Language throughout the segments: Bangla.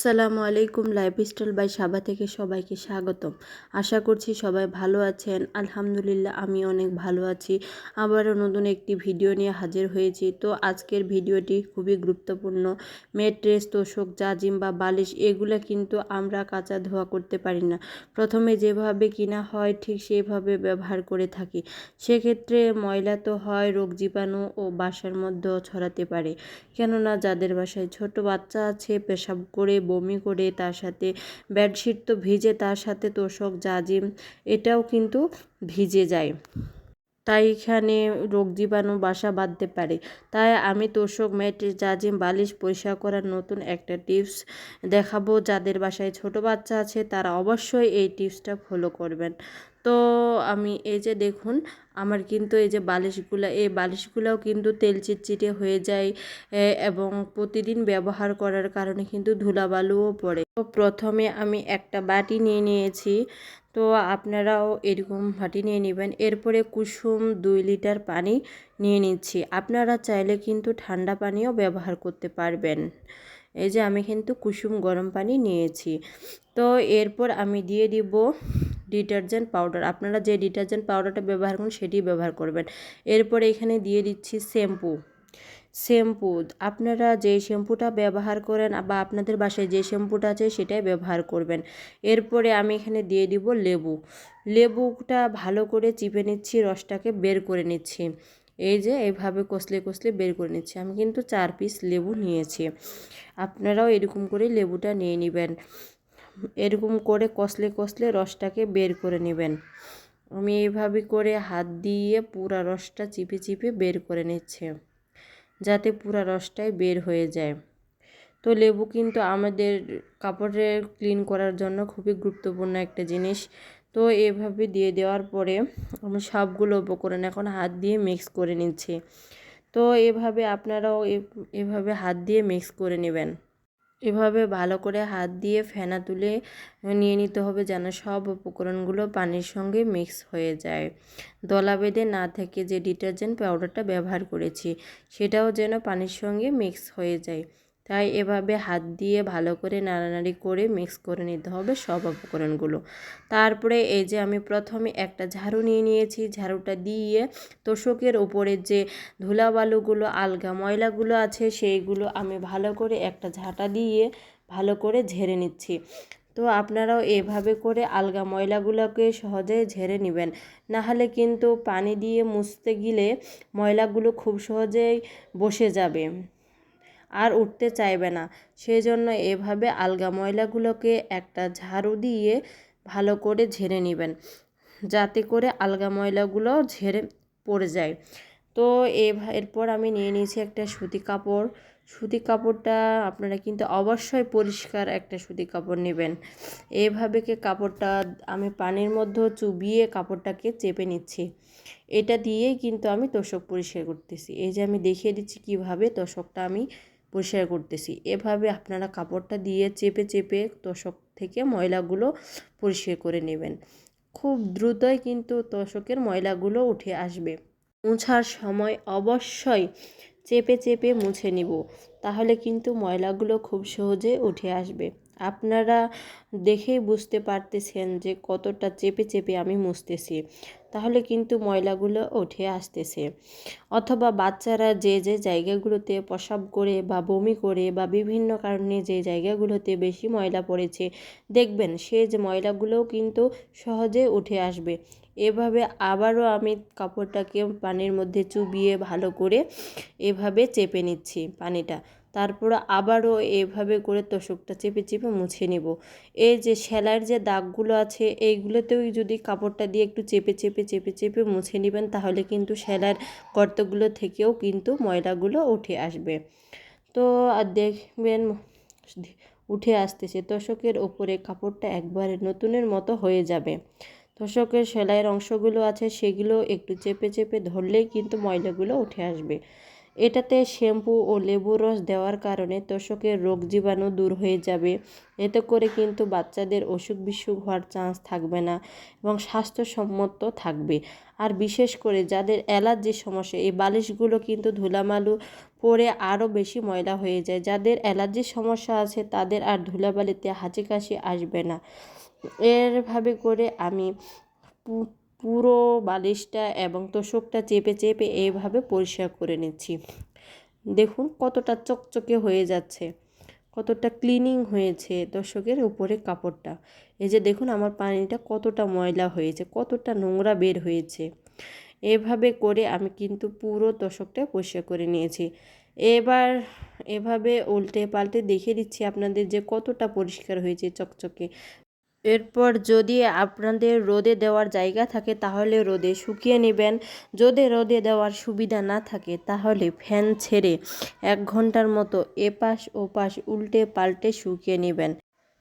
আসসালামু আলাইকুম লাইফস্টাইল বাই সাবা থেকে সবাইকে স্বাগতম। আশা করছি সবাই ভালো আছেন। আলহামদুলিল্লাহ আমি অনেক ভালো আছি। আবারও নতুন একটি ভিডিও নিয়ে হাজির হয়েছি। তো আজকের ভিডিওটি খুবই গুরুত্বপূর্ণ। মেট্রেস তোষক, জাজিম বা বালিশ এগুলো কিন্তু আমরা কাঁচা ধোয়া করতে পারি না। প্রথমে যেভাবে কিনা হয় ঠিক সেভাবে ব্যবহার করে থাকি। সেক্ষেত্রে ময়লা তো হয়, রোগ জীবাণু ও বাসার মধ্যেও ছড়াতে পারে। কেননা যাদের বাসায় ছোট বাচ্চা আছে, পেশাব করে বমি করে তার সাথে বেডশিট তো ভিজে তার সাথে তোষক জাজিম এটাও কিন্তু ভিজে যায়। তাই এখানে রোগ জীবাণু বাসা বাঁধতে পারে। তাই আমি তোষক ম্যাট জাজিম বালিশ পরিষ্কার করার নতুন একটা টিপস দেখাবো যাদের বাসায় ছোট বাচ্চা আছে তারা অবশ্যই এই টিপসটা ফলো করবেন। তো আমি এই যে দেখুন, আমার কিন্তু এই যে বালিশগুলো, এই বালিশগুলোও কিন্তু তেল চিটচিটে হয়ে যায় এবং প্রতিদিন ব্যবহার করার কারণে কিন্তু ধুলাবালুও পড়ে। তো প্রথমে আমি একটা বাটি নিয়ে নিয়েছি। তো আপনারাও এরকম বাটি নিয়ে নেবেন। এরপরে কুসুম দুই লিটার পানি নিয়ে নিচ্ছি। আপনারা চাইলে কিন্তু ঠান্ডা পানিও ব্যবহার করতে পারবেন। এই যে আমি কিন্তু কুসুম গরম পানি নিয়েছি। তো এরপর আমি দিয়ে দিব ডিটারজেন্ট পাউডার। আপনারা যে ডিটারজেন্ট পাউডারটা ব্যবহার করুন সেটি ব্যবহার করবেন। এরপর এখানে দিয়ে দিচ্ছি শ্যাম্পু। শ্যাম্পু, আপনারা যে শ্যাম্পুটা ব্যবহার করেন বা আপনাদের বাসায় যে শ্যাম্পুটা আছে সেটাই ব্যবহার করবেন। এরপরে আমি এখানে দিয়ে দিব লেবু। লেবুটা ভালো করে চিপে নিচ্ছি, রসটাকে বের করে নিচ্ছি। এই যে এইভাবে কষলে কষলে বের করে নিচ্ছি। আমি কিন্তু চার পিস লেবু নিয়েছি। আপনারাও এরকম করে লেবুটা নিয়ে নেবেন। এরকম করে কষলে কষলে রসটাকে বের করে নেবেন। আমি এইভাবে করে হাত দিয়ে পুরা রসটা চিপে চিপে বের করে নিচ্ছে। যাতে পুরা রসটাই বের হয়ে যায়। তো লেবু কিন্তু আমাদের কাপড়ে ক্লিন করার জন্য খুবই গুরুত্বপূর্ণ একটা জিনিস। তো এভাবে দিয়ে দেওয়ার পরে আমি সবগুলো উপকরণ এখন হাত দিয়ে মিক্স করে নিচ্ছি। তো এভাবে আপনারাও এভাবে হাত দিয়ে মিক্স করে নেবেন। এভাবে ভালো করে হাত দিয়ে ফেনা তুলে নিয়ে নিতে হবে যেন সব উপকরণগুলো পানির সঙ্গে মিক্স হয়ে যায়। দলা বেঁধে না থেকে যে ডিটারজেন্ট পাউডারটা ব্যবহার করেছি, সেটাও যেন পানির সঙ্গে মিক্স হয়ে যায়। তাই এভাবে হাত দিয়ে ভালো করে নাড়ানাড়ি করে মিক্স করে নিতে হবে সব উপকরণগুলো। তারপরে এই যে আমি প্রথমে একটা ঝাড়ু নিয়ে নিয়েছি, ঝাড়ুটা দিয়ে তোষকের ওপরে যে ধুলাবালুগুলো, আলগা ময়লাগুলো আছে সেইগুলো আমি ভালো করে একটা ঝাঁটা দিয়ে ভালো করে ঝেড়ে নিচ্ছি। তো আপনারাও এভাবে করে আলগা ময়লাগুলোকে সহজে ঝেড়ে নেবেন। নাহলে কিন্তু পানি দিয়ে মুছতে গেলে ময়লাগুলো খুব সহজেই বসে যাবে। আর উঠতে চাইবে না। সেই জন্য এভাবে আলগা ময়লাগুলোকে একটা ঝাড়ু দিয়ে ভালো করে ঝেড়ে নেবেন, যাতে করে আলগা ময়লাগুলো ঝেড়ে পড়ে যায়। তো এরপর আমি নিয়ে নিয়েছি একটা সুতি কাপড়। সুতি কাপড়টা আপনারা কিন্তু অবশ্যই পরিষ্কার একটা সুতি কাপড় নেবেন। এভাবে কে কাপড়টা, আমি পানির মধ্যে চুবিয়ে কাপড়টাকে চেপে নিচ্ছি। এটা দিয়েই কিন্তু আমি তোষক পরিষ্কার করতেছি। এই যে আমি দেখিয়ে দিচ্ছি কীভাবে তোষকটা আমি পরিষ্কার করতেছি। এভাবে আপনারা কাপড়টা দিয়ে চেপে চেপে তোষক থেকে ময়লাগুলো পরিষ্কার করে নেবেন। খুব দ্রুতই কিন্তু তোষকের ময়লাগুলো উঠে আসবে। মুছার সময় অবশ্যই চেপে চেপে মুছে নিব, তাহলে কিন্তু ময়লাগুলো খুব সহজে উঠে আসবে। আপনারা দেখেই বুঝতে পারতেছেন যে কতটা চেপে চেপে আমি মুছতেছি। তাহলে কিন্তু ময়লাগুলো উঠে আসতেছে। অথবা বাচ্চারা যে যে জায়গাগুলোতে প্রসাব করে বা বমি করে বা বিভিন্ন কারণে যে জায়গাগুলোতে বেশি ময়লা পড়েছে, দেখবেন সে যে ময়লাগুলোও কিন্তু সহজে উঠে আসবে। এভাবে আবারও আমি কাপড়টাকে পানির মধ্যে চুবিয়ে ভালো করে এভাবে চেপে নিচ্ছি পানিটা। তারপর আবারও এভাবে করে তোষকটা চেপে চেপে মুছে নেব। এই যে সেলাইয়ের যে দাগগুলো আছে, এইগুলোতেও যদি কাপড়টা দিয়ে একটু চেপে চেপে চেপে চেপে মুছে নেবেন, তাহলে কিন্তু সেলাইয়ের গর্তগুলো থেকেও কিন্তু ময়লাগুলো উঠে আসবে। তো আর দেখবেন, উঠে আসতেছে। তোষকের ওপরে কাপড়টা একবারে নতুনের মতো হয়ে যাবে। তোষকের সেলাইয়ের অংশগুলো আছে, সেগুলো একটু চেপে চেপে ধরলেই কিন্তু ময়লাগুলো উঠে আসবে। এটাতে শ্যাম্পু ও লেবু রস দেওয়ার কারণে তোষকের রোগ জীবাণু দূর হয়ে যাবে। এতে করে কিন্তু বাচ্চাদের অসুখ বিসুখ হওয়ার চান্স থাকবে না এবং স্বাস্থ্যসম্মত থাকবে। আর বিশেষ করে যাদের অ্যালার্জির সমস্যা, এই বালিশগুলো কিন্তু ধুলামালু পরে আরও বেশি ময়লা হয়ে যায়। যাদের অ্যালার্জির সমস্যা আছে, তাদের আর ধুলাবালিতে হাঁচি কাশি আসবে না। এরভাবে করে আমি পুরো বালিশটা এবং তোষকটা চেপে চেপে এইভাবে পরিষ্কার করে নিচ্ছি। দেখুন কতটা চকচকে হয়ে যাচ্ছে, কতটা ক্লিনিং হয়েছে দর্শকের উপরে কাপড়টা। এই যে দেখুন আমার পানিটা কতটা ময়লা হয়েছে, কতটা নোংরা বের হয়েছে। এভাবে করে আমি কিন্তু পুরো তোষকটা পরিষ্কার করে নিয়েছি। এবার এভাবে উল্টে পাল্টে দেখিয়ে দিচ্ছি আপনাদের যে কতটা পরিষ্কার হয়েছে চকচকে। এরপর যদি আপনাদের রোদে দেওয়ার জায়গা থাকে, তাহলে রোদে শুকিয়ে নেবেন। যদি রোদে দেওয়ার সুবিধা না থাকে, তাহলে ফ্যান ছেড়ে এক ঘণ্টার মতো এপাশ ওপাশ উল্টে পাল্টে শুকিয়ে নেবেন।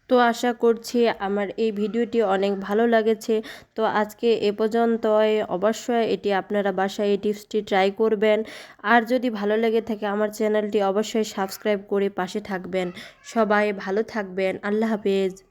তো আশা করছি আমার এই ভিডিওটি অনেক ভালো লাগেছে। তো আজকে এ পর্যন্তই। অবশ্যই এটি আপনারা বাসায় এই টিপসটি ট্রাই করবেন। আর যদি ভালো লেগে থাকে, আমার চ্যানেলটি অবশ্যই সাবস্ক্রাইব করে পাশে থাকবেন। সবাই ভালো থাকবেন। আল্লাহ হাফেজ।